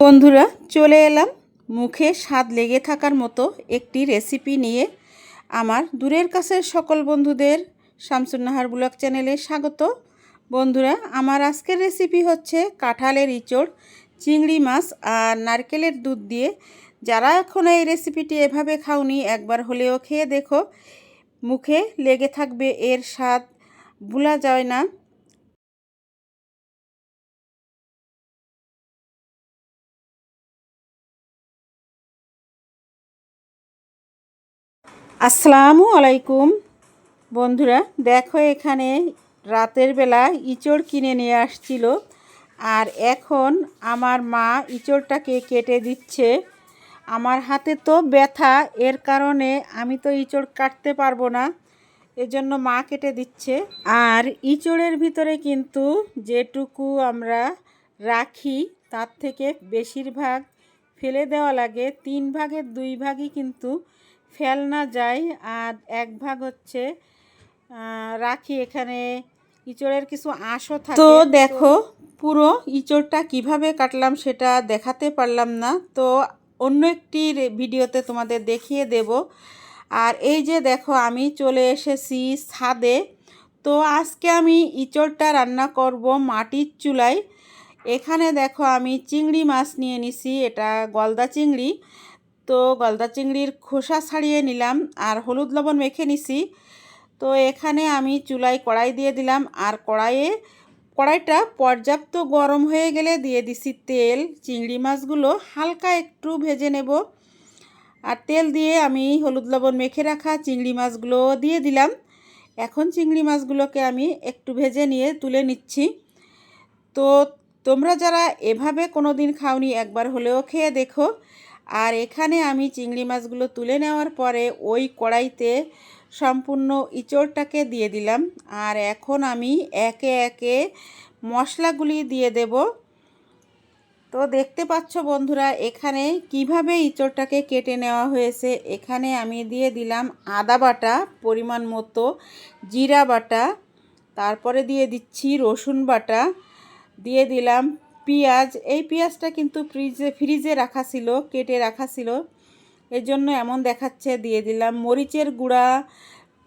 বন্ধুরা, চলে এলাম মুখে স্বাদ লেগে থাকার মতো একটি রেসিপি নিয়ে। আমার দূরের কাছের সকল বন্ধুদের শামসুন্নাহার ব্লগ চ্যানেলে স্বাগত। বন্ধুরা, আমার আজকের রেসিপি হচ্ছে কাঁঠালের ইঁচড়, চিংড়ি মাছ আর নারকেলের দুধ দিয়ে। যারা এখন এই রেসিপিটি এভাবে খাওনি, একবার হলেও খেয়ে দেখো। মুখে লেগে থাকবে, এর স্বাদ ভোলা যায় না। আসসালামু আলাইকুম। বন্ধুরা, দেখো এখানে রাতের বেলা ইঁচড় কিনে নিয়ে আসছিল। আর এখন আমার মা ইঁচড়টাকে কেটে দিচ্ছে। আমার হাতে তো ব্যথা, এর কারণে আমি তো ইঁচড় কাটতে পারব না। এজন্য মা কেটে দিচ্ছে। আর ইঁচড়ের ভিতরে কিন্তু যেটুকু আমরা রাখি, তার থেকে বেশিরভাগ ফেলে দেওয়া লাগে। তিন ভাগের দুই ভাগই কিন্তু ফেলনা যায় আর এক ভাগ হচ্ছে রাখি এখানে ইঁচড়ের কিছু আঁশও থাকে। তো দেখো, পুরো ইঁচড়টা কীভাবে কাটলাম সেটা দেখাতে পারলাম না। তো অন্য একটি ভিডিওতে তোমাদের দেখিয়ে দেব। আর এই যে দেখো, আমি চলে এসেছি ছাদে। তো আজকে আমি ইঁচড়টা রান্না করব মাটির চুলায়। এখানে দেখো, আমি চিংড়ি মাছ নিয়ে নিছি। এটা গলদা চিংড়ি। তো গলদা চিংড়ির খোসা ছাড়িয়ে নিলাম আর হলুদ লবণ মেখে নিছি। তো এখানে আমি চুলায় কড়াই দিয়ে দিলাম আর কড়াইয়ে কড়াইটা পর্যাপ্ত গরম হয়ে গেলে দিয়ে দিছি তেল। চিংড়ি মাছগুলো হালকা একটু ভেজে নেব। আর তেল দিয়ে আমি হলুদ লবণ মেখে রাখা চিংড়ি মাছগুলো দিয়ে দিলাম। এখন চিংড়ি মাছগুলোকে আমি একটু ভেজে নিয়ে তুলে নিচ্ছি। তো তোমরা যারা এভাবে কোনো দিন খাওনি একবার হলেও খেয়ে দেখো। আর এখানে আমি চিংড়ি মাছগুলো তুলে নেওয়ার পরে ওই কড়াইতে সম্পূর্ণ ইঁচড়টাকে দিয়ে দিলাম। আর এখন আমি একে একে মশলাগুলি দিয়ে দেব। তো দেখতে পাচ্ছ বন্ধুরা, এখানে কীভাবে ইঁচড়টাকে কেটে নেওয়া হয়েছে, এখানে আমি দিয়ে দিলাম আদা বাটা পরিমাণ মতো, জিরা বাটা, তারপরে দিয়ে দিচ্ছি রসুন বাটা, দিয়ে দিলাম পেঁয়াজ, এই পেঁয়াজটা কিন্তু ফ্রিজে ফ্রিজে রাখা ছিল, কেটে রাখা ছিল। এর জন্য এমন দেখাচ্ছে, দিয়ে দিলাম মরিচের গুঁড়া,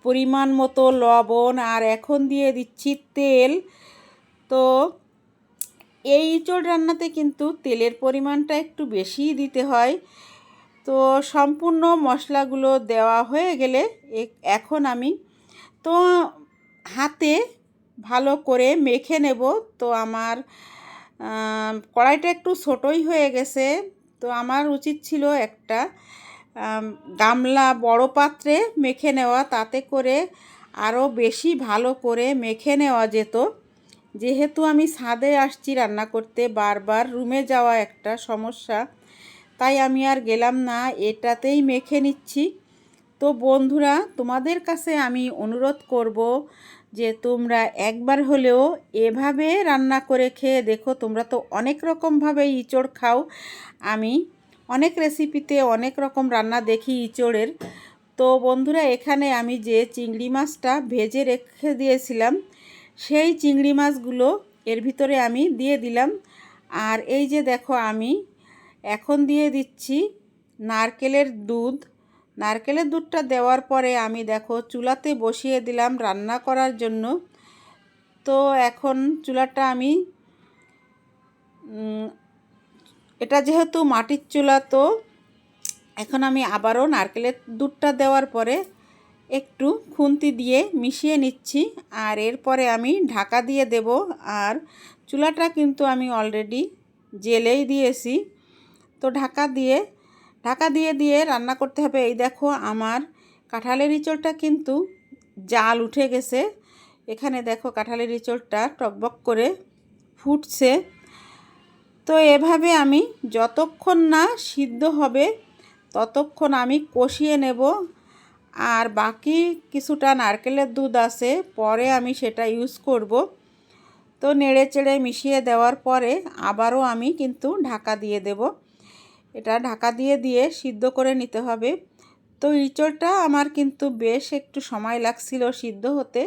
পরিমাণ মতো লবণ, আর এখন দিয়ে দিচ্ছি তেল। তো এই ইঁচড় রান্নাতে কিন্তু তেলের পরিমাণটা একটু বেশিই দিতে হয়। তো সম্পূর্ণ মশলাগুলো দেওয়া হয়ে গেলে এখন আমি তো হাতে ভালো করে মেখে নেব। তো আমার কড়াইটা একটু ছোটোই হয়ে গেছে। তো আমার উচিত ছিল একটা গামলা বড় পাত্রে মেখে নেওয়া, তাতে করে আরও বেশি ভালো করে মেখে নেওয়া যেত। যেহেতু আমি ছাদে আসছি রান্না করতে, বারবার রুমে যাওয়া একটা সমস্যা, তাই আমি আর গেলাম না, এটাতেই মেখে নিচ্ছি। তো বন্ধুরা, তোমাদের কাছে আমি অনুরোধ করব যে তোমরা একবার হলেও এভাবে রান্না করে খেয়ে দেখো, তোমরা তো অনেক রকমভাবে ইঁচড় খাও। আমি অনেক রেসিপিতে অনেক রকম রান্না দেখি ইঁচড়ের। তো বন্ধুরা, এখানে আমি যে চিংড়ি মাছটা ভেজে রেখে দিয়েছিলাম, সেই চিংড়ি মাছগুলো এর ভিতরে আমি দিয়ে দিলাম। আর এই যে দেখো, আমি এখন দিয়ে দিচ্ছি নারকেলের দুধ নারকেলের দুধটা দেওয়ার পরে আমি দেখো চুলাতে বসিয়ে দিলাম রান্না করার জন্য। তো এখন চুলাটা আমি এটা যেহেতু মাটির চুলা তো, এখন আমি আবারও নারকেলের দুধটা দেওয়ার পরে একটু খুন্তি দিয়ে মিশিয়ে নিচ্ছি। আর এরপরে আমি ঢাকা দিয়ে দেব। আর চুলাটা কিন্তু আমি অলরেডি জেলেই দিয়েছি। তো ঢাকা দিয়ে ঢাকা দিয়ে দিয়ে রান্না করতে হবে। এই দেখো আমার কাঁঠালের ইঁচড়টা কিন্তু জাল উঠে গেছে। এখানে দেখো কাঁঠালের ইঁচড়টা টকবক করে ফুটছে। তো এভাবে আমি যতক্ষণ না সিদ্ধ হবে, ততক্ষণ আমি কষিয়ে নেব। আর বাকি কিছুটা নারকেলের দুধ আছে, পরে আমি সেটা ইউজ করব। তো নেড়ে চেড়ে মিশিয়ে দেওয়ার পরে আবারও আমি কিন্তু ঢাকা দিয়ে দেব। এটা ঢাকা দিয়ে দিয়ে সিদ্ধ করে নিতে হবে। তো ইঁচড়টা আমার কিন্তু বেশ একটু সময় লাগছিল সিদ্ধ হতে।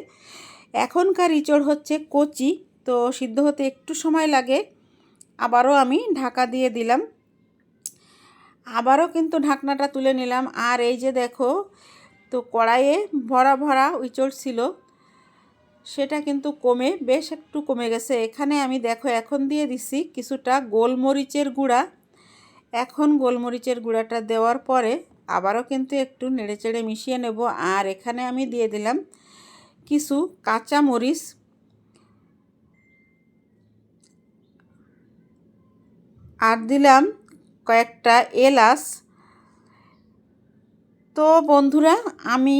এখনকার ইঁচড় হচ্ছে কচি, তো সিদ্ধ হতে একটু সময় লাগে। আবারও আমি ঢাকা দিয়ে দিলাম। আবারও কিন্তু ঢাকনাটা তুলে নিলাম। আর এই যে দেখো, তো কড়াইয়ে ভরা ভরা উইচড় ছিল। সেটা কিন্তু কমে, বেশ একটু কমে গেছে। এখানে আমি দেখো, এখন দিয়ে দিছি কিছুটা গোলমরিচের গুঁড়া। এখন গোলমরিচের গুঁড়াটা দেওয়ার পরে আবারও কিন্তু একটু নেড়েচেড়ে মিশিয়ে নেব। আর এখানে আমি দিয়ে দিলাম কিছু কাঁচা মরিচ আর দিলাম কয়েকটা এলাচ। তো বন্ধুরা, আমি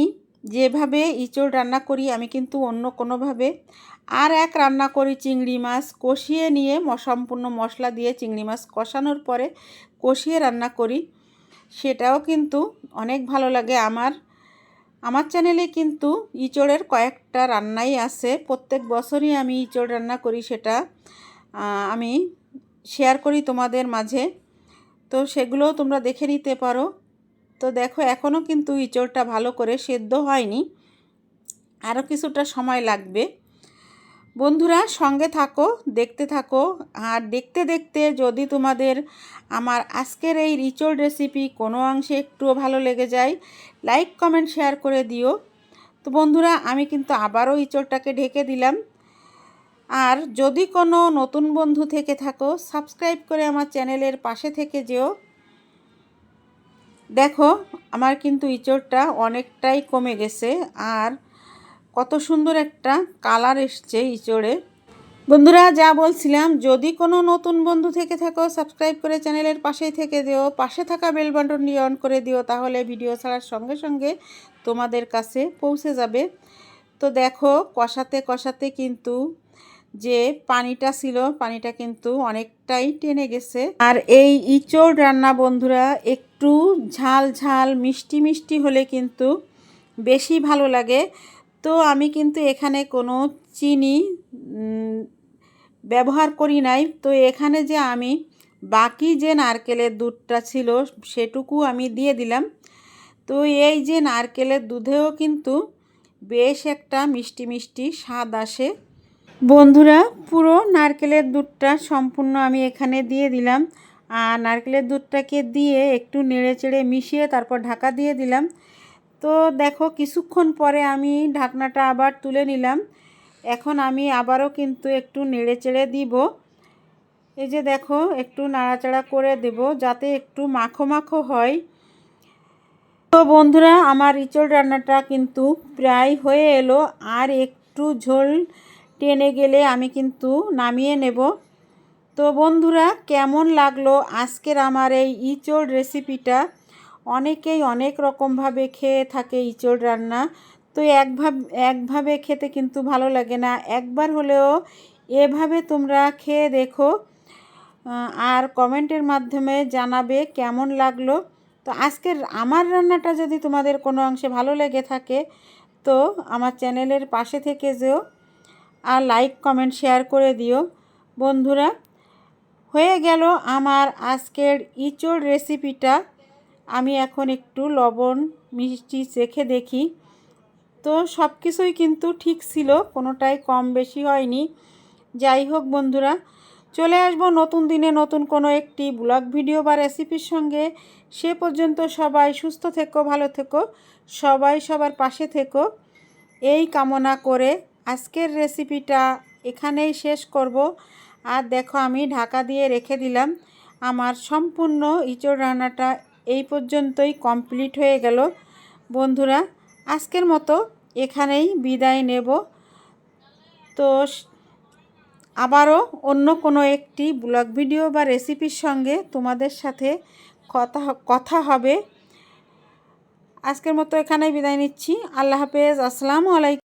যেভাবে ইঁচড় রান্না করি, আমি কিন্তু অন্য কোনোভাবে। আর এক রান্না করি চিংড়ি মাছ, কষিয়ে নিয়ে সম্পূর্ণ মশলা দিয়ে চিংড়ি মাছ কষানোর পরে কষিয়ে রান্না করি। সেটাও কিন্তু অনেক ভালো লাগে। আমার আমার চ্যানেলে কিন্তু ইঁচড়ের কয়েকটা রান্নাই আছে। প্রত্যেক বছরই আমি ইঁচড় রান্না করি সেটা আমি শেয়ার করি তোমাদের মাঝে। তো সেগুলোও তোমরা দেখে নিতে পারো। তো দেখো এখনও কিন্তু ইঁচড়টা ভালো করে সেদ্ধ হয়নি। আরও কিছুটা সময় লাগবে। বন্ধুরা, সঙ্গে থাকো, দেখতে থাকো। আর দেখতে দেখতে যদি তোমাদের আমার আজকের এই রিচোর্ড রেসিপি কোনো অংশে একটুও ভালো লেগে যায় লাইক কমেন্ট শেয়ার করে দিও। তো বন্ধুরা, আমি কিন্তু আবারও ইঁচড়টাকে ঢেকে দিলাম। আর যদি কোনো নতুন বন্ধু থেকে থাকো সাবস্ক্রাইব করে আমার চ্যানেলের পাশে থেকে যেও। দেখো, আমার কিন্তু ইঁচড়টা অনেকটাই কমে গেছে আর কত সুন্দর একটা কালার এসছে ইঁচড়ে। বন্ধুরা, যা বলছিলাম, যদি কোনো নতুন বন্ধু থেকে থাকো, সাবস্ক্রাইব করে চ্যানেলের পাশেই থেকে দিও, পাশে থাকা বেল বাটনটি অন করে দিও, তাহলে ভিডিও ছাড়ার সঙ্গে সঙ্গে তোমাদের কাছে পৌঁছে যাবে। তো দেখো, কষাতে কষাতে কিন্তু যে পানিটা ছিল, পানিটা কিন্তু অনেকটাই টেনে গেছে। আর এই ইঁচড় রান্না, বন্ধুরা একটু ঝাল ঝাল, মিষ্টি মিষ্টি হলে কিন্তু বেশি ভালো লাগে। তো আমি কিন্তু এখানে কোনো চিনি ব্যবহার করি নাই। তো এখানে যে আমি বাকি যে নারকেলের দুধটা ছিল সেটুকু আমি দিয়ে দিলাম। তো এই যে নারকেলের দুধেও কিন্তু বেশ একটা মিষ্টি মিষ্টি স্বাদ আসে। বন্ধুরা, পুরো নারকেলের দুধটা সম্পূর্ণ আমি এখানে দিয়ে দিলাম। আর নারকেলের দুধটাকে দিয়ে একটু নেড়ে চেড়ে মিশিয়ে তারপর ঢাকা দিয়ে দিলাম। তো দেখো কিছুক্ষণ পরে আমি ঢাকনাটা আবার তুলে নিলাম। এখন আমি আবারও কিন্তু একটু নেড়ে চেড়ে দিব। এই যে দেখো একটু নাড়াচাড়া করে দেব যাতে একটু মাখো মাখো হয়। তো বন্ধুরা, আমার ইঁচড় রান্নাটা কিন্তু প্রায় হয়ে এলো। আর একটু ঝোল টেনে গেলে আমি কিন্তু নামিয়ে নেব। তো বন্ধুরা, কেমন লাগল আজকের আমার এই ইঁচড় রেসিপিটা? অনেকেই অনেক রকমভাবে খেয়ে থাকে ইঁচড় রান্না। তো একভাবে একভাবে খেতে কিন্তু ভালো লাগে না। একবার হলেও এভাবে তোমরা খেয়ে দেখো। আর কমেন্টের মাধ্যমে জানাবে কেমন লাগল। তো আজকের আমার রান্নাটা যদি তোমাদের কোনো অংশে ভালো লেগে থাকে, তো আমার চ্যানেলের পাশে থেকে যেও আর লাইক, কমেন্ট, শেয়ার করে দিও। বন্ধুরা হয়ে গেল আমার আজকের ইঁচড় রেসিপিটা। আমি এখন একটু লবণ, মিষ্টি চেখে দেখি। তো সব কিছুই কিন্তু ঠিক ছিল, কোনোটাই কম বেশি হয়নি। যাই হোক বন্ধুরা, চলে আসব নতুন দিনে নতুন কোনো একটি ব্লগ ভিডিও বা রেসিপির সঙ্গে। সে পর্যন্ত সবাই সুস্থ থেকো, ভালো থেকো, সবাই সবার পাশে থেকো। এই কামনা করে আজকের রেসিপিটা এখানেই শেষ করব। আর দেখো আমি ঢাকা দিয়ে রেখে দিলাম। আমার সম্পূর্ণ ইঁচড় রান্নাটা এই পর্যন্তই কমপ্লিট হয়ে গেল। বন্ধুরা, আজকের মতো এখানেই বিদায় নেব। তো আবারও অন্য কোনো একটি ব্লগ ভিডিও বা রেসিপির সঙ্গে তোমাদের সাথে কথা কথা হবে। আজকের মতো এখানেই বিদায় নিচ্ছি। আল্লাহ হাফেজ। আসসালামু আলাইকুম।